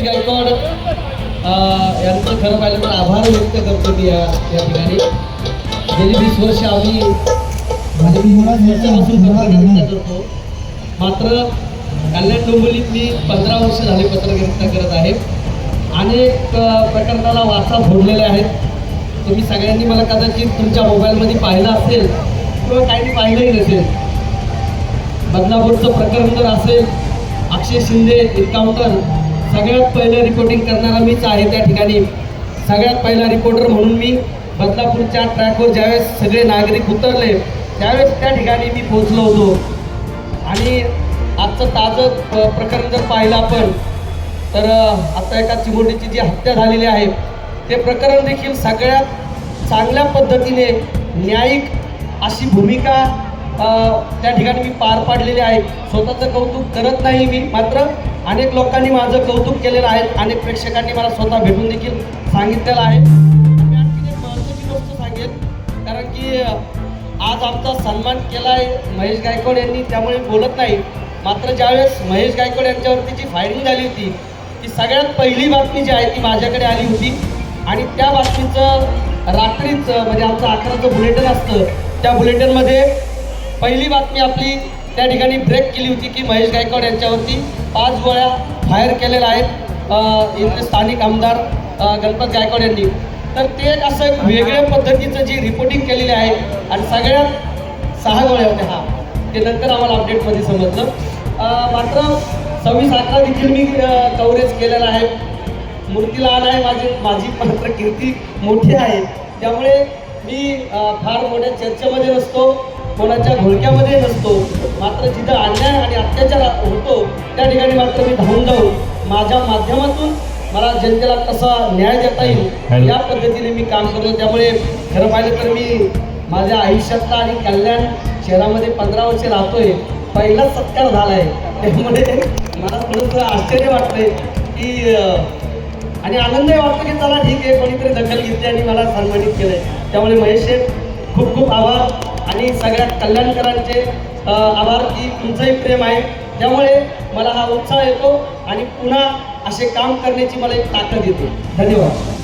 गायकवाड अं, यांचं खरं पाहिलं तर आभार व्यक्त करतो मी या या ठिकाणी. गेली वीस वर्ष आम्ही करतो. मात्र कल्याण डोंबिवलीत मी पंधरा वर्ष झाले पत्रकारिता करत आहे. अनेक प्रकरणाला वाचा फोडलेल्या आहेत. तुम्ही सगळ्यांनी मला कदाचित तुमच्या मोबाईलमध्ये पाहिलं असेल किंवा काही पाहिलंही नसेल. बदलापूरचं प्रकरण जर असेल अक्षय शिंदे एन्काउंटर सगळ्यात पहिलं रिपोर्टिंग करणारा मीच आहे त्या ठिकाणी. सगळ्यात पहिला रिपोर्टर म्हणून मी बदलापूरच्या ट्रॅकवर ज्यावेळेस सगळे नागरिक उतरले त्यावेळेस त्या ठिकाणी मी पोहोचलो होतो. आणि आजचं ताजं प- प्रकरण जर पाहिलं आपण तर आता एका चिमुरडीची जी हत्या झालेली आहे ते प्रकरण देखील सगळ्यात चांगल्या पद्धतीने न्यायिक अशी भूमिका त्या ठिकाणी मी पार पाडलेले आहे. स्वतःचं कौतुक करत नाही मी मात्र अनेक लोकांनी माझं कौतुक केलेलं आहे. अनेक प्रेक्षकांनी मला स्वतः भेटून देखील सांगितलेलं आहे. मी आणखी एक महत्त्वाची गोष्ट सांगेन. कारण की आज आमचा सन्मान केला आहे महेश गायकवाड यांनी त्यामुळे बोलत नाही. मात्र ज्यावेळेस महेश गायकवाड यांच्यावरती जी फायरिंग झाली होती ती सगळ्यात पहिली बातमी जी आहे ती माझ्याकडे आली होती. आणि त्या बातमीचं रात्रीचं म्हणजे आमचं अकराचं बुलेटिन असतं त्या बुलेटिनमध्ये पहिली बातमी आपली त्या ठिकाणी ब्रेक केली होती की महेश गायकवाड यांच्यावरती पाच गोळ्या फायर केलेल्या आहेत. इथले स्थानिक आमदार गणपत गायकवाड यांनी. तर ते एक असं एक वेगळ्या पद्धतीचं जी रिपोर्टिंग केलेली आहे आणि सगळ्यात सहा गोळ्या होत्या हा. ते नंतर आम्हाला अपडेटमध्ये समजलं. मात्र सव्वीस अकरा देखील मी कव्हरेज केलेलं आहे. मूर्ती लहान आहे माझी माझी मात्र कीर्ती मोठी आहे. त्यामुळे मी फार मोठ्या चर्चेमध्ये नसतो. कोणाच्या घोळक्यामध्ये नसतो. मात्र जिथं अन्याय आणि अत्याचार होतो त्या ठिकाणी मात्र मी धावून जाऊन माझ्या माध्यमातून मला जनतेला कसा न्याय देता येईल या पद्धतीने मी काम करतो. त्यामुळे खरं पाहिलं तर मी माझ्या आयुष्यातला आणि कल्याण शहरामध्ये पंधरा वर्षे राहतोय. पहिलाच सत्कार झाला आहे त्यामुळे मला थोडंसं आश्चर्य वाटतंय की आणि आनंदही वाटतो की चला ठीक आहे कोणीतरी दखल घेतली आणि मला सन्मानित केलंय. त्यामुळे महेश खूप खूप आभार. आणि सगळ्या कल्याणकरांचे आभार. की तुमचंही प्रेम आहे. त्यामुळे मला हा उत्साह येतो आणि पुन्हा असे काम करण्याची मला एक ताकद येते. धन्यवाद.